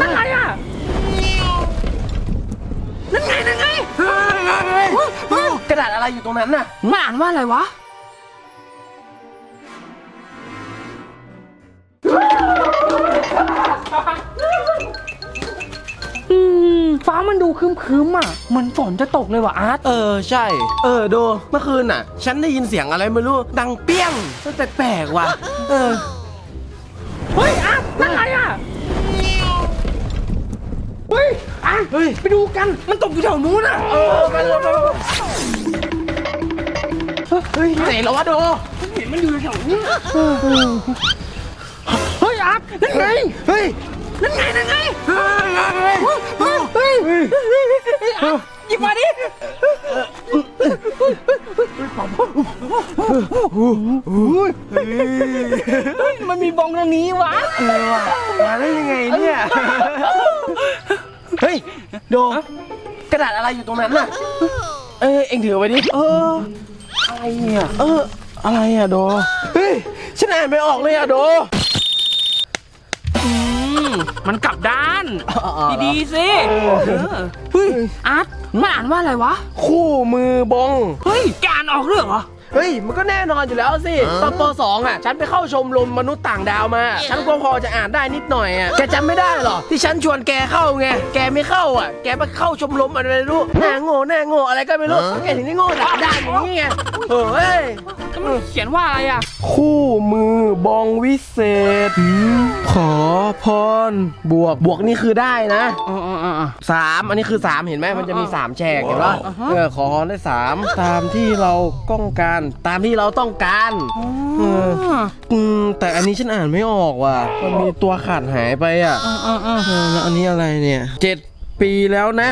นั่นอะไงอะ นั่นไง นั่นไงกระดาษอะไรอยู่ตรงนั้นน่ะ มันอ่านว่าอะไรวะ อืม ฟ้ามันดูครึ้มๆอะเหมือนฝนจะตกเลยว่ะอาร์ต เออใช่ เออโดเมื่อคืนน่ะ ฉันได้ยินเสียงอะไรไม่รู้ ดังเปี้ยงมันแปลกๆว่ะ เออ ตเฮ้ยไปดูกัน มันตกอยู่แถวนู้นอะ เออไปเลยไปเลยเฮ้ยไหนแล้ววะโดเห็นมันอยู่แถวนี้เฮ้ยอาร์ตนั่นไงเฮ้ยนั่นไงนั่นไงเฮ้ยเฮ้ยเฮ้ยเฮ้ยเฮ้ยเฮ้ยเฮ้ยอาร์ตหยิบมาดิเฮ้ยมันมีบองตรงนี้วะเออว่ะมาได้ยังไงเนี่ยเฮ้ย โด กระดาษอะไรอยู่ตรงนั้นน่ะ เอ้ยเอ็งถือไว้ดิ เออ อะไรเนี่ย เออ อะไรอะโด เฮ้ย ฉันอ่านไม่ออกเลยอะโด อืมมันกลับด้านอ๋อเหรอดีๆสิเออเฮ้ยอาร์ตมันอ่านว่าอะไรวะ คู่มือบง เฮ้ยแกอ่านออกด้วยเหรอ เฮ้ย มันก็แน่นอนอยู่แล้วสิ ตอนป .2 อะ ฉันไปเข้าชมรมมนุษย์ต่างดาวมา ฉันก็พอจะอ่านได้นิดหน่อยอะ แกจำไม่ได้เหรอ ที่ฉันชวนแกเข้าไง แกไม่เข้าอะ แกไปเข้าชมรมอะไรไม่รู้หน้าโง่หน้าโง่อะไรก็ไม่รู้ แกถึงได้โง่ด่าด้านอย่างนี้ไงเออ เฮ้ยก็มันเขียนว่าอะไรอะ คู่มือบองวิเศษ ขอพร บวกบวกนี่คือได้นะอ๋ออ๋ออ๋อ สามอันนี้คือสามเห็นไหมมันจะมีสามแฉกเห็นปะอ่าฮะ เออขอพรได้สามตามที่เราต้องการ ตามที่เราต้องการเอออืมแต่อันนี้ฉันอ่านไม่ออกว่ะมันมีตัวขาดหายไปอะอ๋ออ๋ออ๋อเออแล้วอันนี้อะไรเนี่ยเจ็ดปีแล้วนะ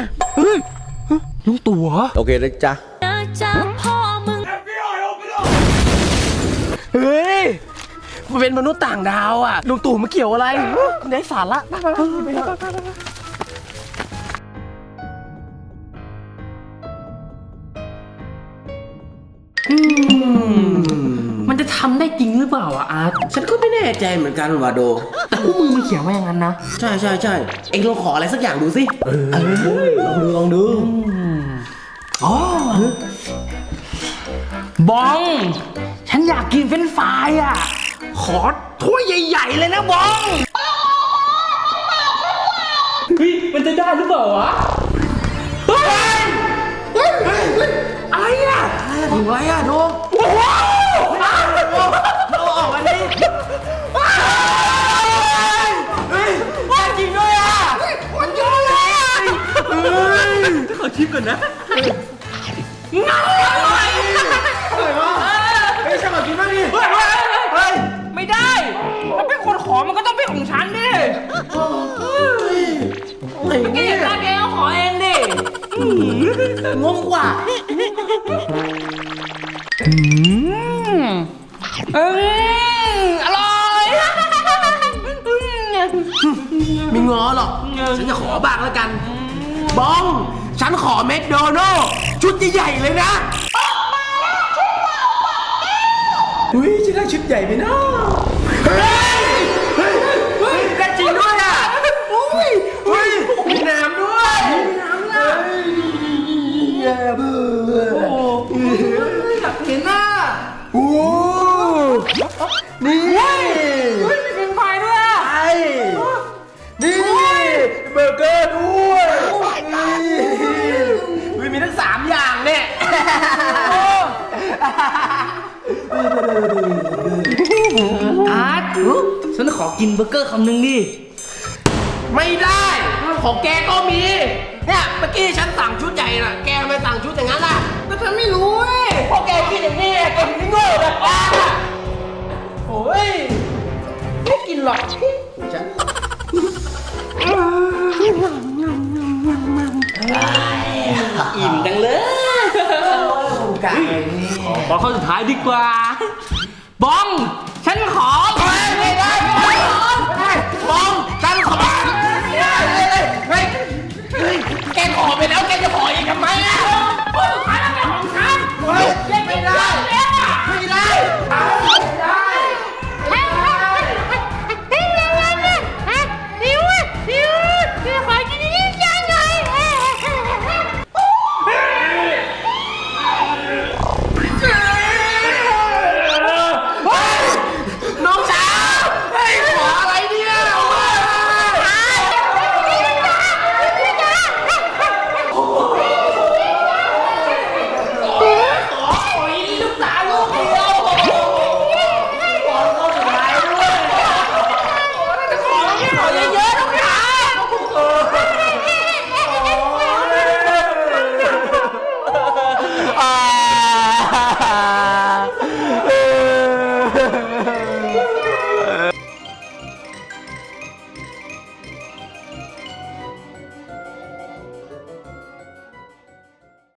ลุงตู่เหรอโอเคนะจ๊ะ นะจ๊ะ มันเป็นมนุษย์ต่างดาวอะลุงตู่มาเกี่ยวอะไรได้สาระไปไปไปไปไปไปมันจะทำได้จริงหรือเปล่าอะอาร์ตฉันก็ไม่แน่ใจเหมือนกันว่ะโด แต่คู่มือมันเขียนว่าอย่างนั้นนะ ใช่ใช่ใช่เอ็งลองขออะไรสักอย่างดูสิเออลองดูลองดูอ๋อบอง ฉันอยากกินเฟรนช์ฟรายอะ ขอถ้วยใหญ่ ๆ เลยนะบองเฮ้ยมันจะได้หรือเปล่าวะเฮ้ยเฮ้ยเฮ้ยเฮ้ยอะไรอะถึงอะไรอะโดโอ้โหเราออกมาดิเฮ้ยว่าจริงด้วยอะมันเยอะเลยอะขอชิมก่อนนะง่า แกเนี่ยอยากได้แกก็ขอเองดิงงกว่าอืมอืมอร่อยมีงอหรอก ฉันจะขอบ้างแล้วกันบอง ฉันขอแมคโดนัลด์ชุดใหญ่ๆเลยนะอุ้ยฉันได้ชุดใหญ่ไปเนาะ อาร์ตฉันขอกินเบอร์เกอร์คำหนึ่งดิ ไม่ได้ของแกก็มี เนี่ยเมื่อกี้ฉันสั่งชุดใหญ่น่ะ แกทำไมสั่งชุดอย่างนั้นล่ะแต่ฉันไม่รู้เว้ยพอแกกินอย่างนี้แกถึงได้โง่แบบว่าโอ้ยไม่กินหรอก กายนี่ขอข้อสุดท้ายดีกว่าบอง ฉันขอไม่ได้ไม่ได้บองฉันขอไม่ได้เลยเฮ้ยเฮ้ยแกขอไปแล้วแกจะขออีกทำไม